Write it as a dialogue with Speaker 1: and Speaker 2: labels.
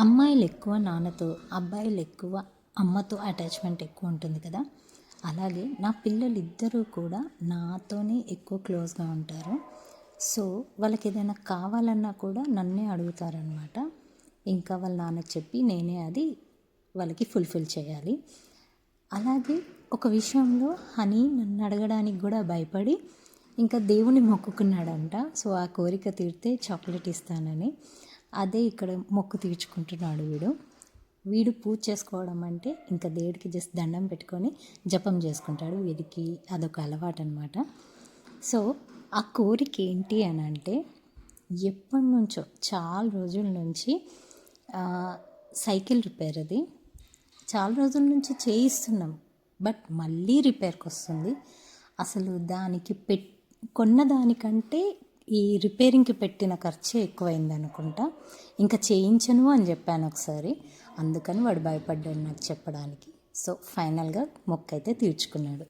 Speaker 1: అమ్మాయిలు ఎక్కువ నాన్నతో అబ్బాయిలు ఎక్కువ అమ్మతో అటాచ్మెంట్ ఎక్కువ ఉంటుంది కదా. అలాగే నా పిల్లలు ఇద్దరూ కూడా నాతోనే ఎక్కువ క్లోజ్గా ఉంటారు. సో వాళ్ళకి ఏదైనా కావాలన్నా కూడా నన్నే అడుగుతారనమాట ఇంకా వాళ్ళ నాన్న చెప్పి నేనే అది వాళ్ళకి ఫుల్ఫిల్ చేయాలి. అలాగే ఒక విషయంలో హనీ నన్ను అడగడానికి కూడా భయపడి ఇంకా దేవుని మొక్కుకున్నాడంట. సో ఆ కోరిక తీరితే చాక్లెట్ ఇస్తానని. అదే ఇక్కడ మొక్కు తీర్చుకుంటున్నాడు వీడు. వీడు పూజ చేసుకోవడం అంటే ఇంకా దేవుడికి జస్ట్ దండం పెట్టుకొని జపం చేసుకుంటాడు. వీడికి అదొక అలవాటు అనమాట సో ఆ కోరిక ఏంటి అని అంటే ఎప్పటి నుంచో చాలా రోజుల నుంచి సైకిల్ రిపేర్ అది. చాలా రోజుల నుంచి చేయిస్తున్నాం బట్ మళ్ళీ రిపేర్కి వస్తుంది. అసలు దానికి పెట్ కొన్న దానికంటే ఈ రిపేరింగ్కి పెట్టిన ఖర్చే ఎక్కువైంది అనుకుంటా ఇంకా చేయించను అని చెప్పాను ఒకసారి. అందుకని వాడు భయపడ్డాడు నాకు చెప్పడానికి. సో ఫైనల్గా మొక్క అయితే తీర్చుకున్నాడు.